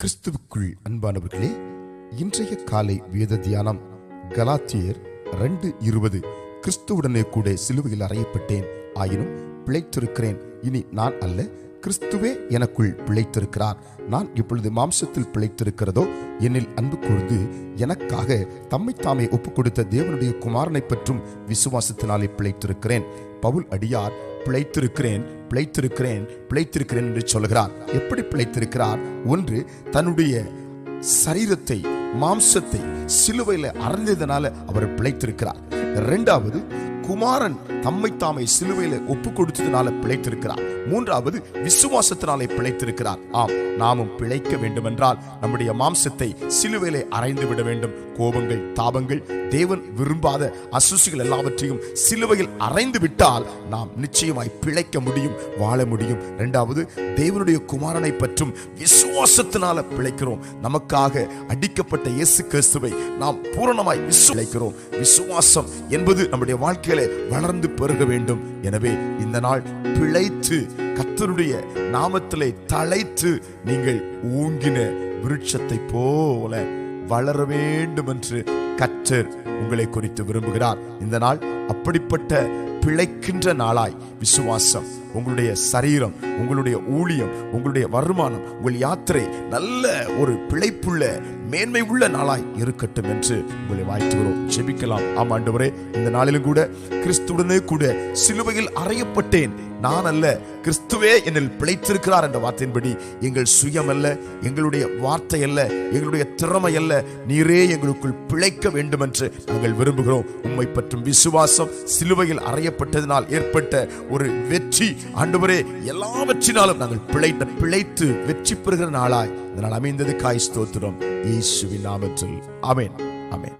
கிறிஸ்துவுக்குள் அன்பானவர்களே இன்றைய காலை வேத தியானம் கலாத்தியர் ரெண்டு இருபது. கிறிஸ்துவுடனே கூட சிலுவையில் அறையப்பட்டேன். ஆயினும் பிழைத்திருக்கிறேன். இனி நான் அல்ல கிறிஸ்துவே எனக்குள் பிழைத்திருக்கிறார். நான் இப்பொழுது மாம்சத்தில் பிழைத்திருக்கிறதோ என்னில் அன்பு கூர்ந்து எனக்காக தம்மை தாமே ஒப்புக் கொடுத்த தேவனுடைய குமாரனை பற்றும் விசுவாசத்தினாலே பிழைத்திருக்கிறேன். பவுல் அடியார் பிழைத்திருக்கிறேன் பிழைத்திருக்கிறேன் பிழைத்திருக்கிறேன் என்று சொல்கிறார் எப்படி பிழைத்திருக்கிறார்? ஒன்று தன்னுடைய சரீரத்தை மாம்சத்தை சிலுவையில் அறந்ததுனால அவர் பிழைத்திருக்கிறார். ரெண்டாவது குமாரன் தம்மை தாமை சிலுவையில ஒப்பு கொடுத்ததுனால பிழைத்திருக்கிறார். மூன்றாவது விசுவாசத்தினாலே பிழைத்திருக்கிறார். ஆம் நாமும் பிழைக்க வேண்டுமென்றால் நம்முடைய மாம்சத்தை சிலுவையிலே அரைந்து விட வேண்டும். கோபங்கள் தாபங்கள் தேவன் விரும்பாத அசுசிகள் எல்லாவற்றையும் சிலுவையில் அரைந்து விட்டால் நாம் நிச்சயமாய் பிழைக்க முடியும் வாழ முடியும். இரண்டாவது தேவனுடைய குமாரனை பற்றும் விசுவாசத்தினால பிழைக்கிறோம். நமக்காக அடிக்கப்பட்ட இயேசு கிறிஸ்துவை நாம் பூரணமாய் விசுவலைக்கிறோம் விசுவாசம் என்பது நம்முடைய வாழ்க்கையில வளர்ந்து பெருக வேண்டும். எனவே இந்த நாள் பிழைத்து கத்தருடைய நாமத்திலே தழைத்து நீங்கள் ஊங்கின விருட்சத்தை போல வளர வேண்டும் என்று கற்றர் உங்களை குறித்து விரும்புகிறார். இந்த நாள் அப்படிப்பட்ட பிழைக்கின்ற நாளாய். விசுவாசம் உங்களுடைய சரீரம் உங்களுடைய ஊழியம் உங்களுடைய வருமானம் உங்கள் யாத்திரை நல்ல ஒரு பிழைப்புள்ள மேன்மை உள்ள நாளாய் இருக்கட்டும் என்று உங்களை வாழ்த்துகிறோம். ஜெபிக்கலாம். ஆம் ஆண்டவரே இந்த நாளிலும் கூட கிறிஸ்துடனே கூட சிலுவையில் அறையப்பட்டேன். நான் அல்ல கிறிஸ்துவே என்னில் பிழைத்திருக்கிறார் என்ற வார்த்தையின்படி எங்கள் சுயம் அல்ல எங்களுடைய வார்த்தை அல்ல எங்களுடைய திறமை அல்ல. நீரே எங்களுக்குள் பிழைக்க வேண்டும் என்று நாங்கள் விரும்புகிறோம். உண்மை பற்றும் விசுவாசம் சிலுவையில் அறையப்பட்டதினால் ஏற்பட்ட ஒரு வெற்றி ஆண்டவரே எல்லாவற்றினாலும் நாங்கள் பிழைத்த பிழைத்து வெற்றி பெறுகிற நாளாய். இதனால் அமைந்தது காய் ஸ்தோத்திரம். இயேசுவின் நாமத்தில். அமேன் அமேன்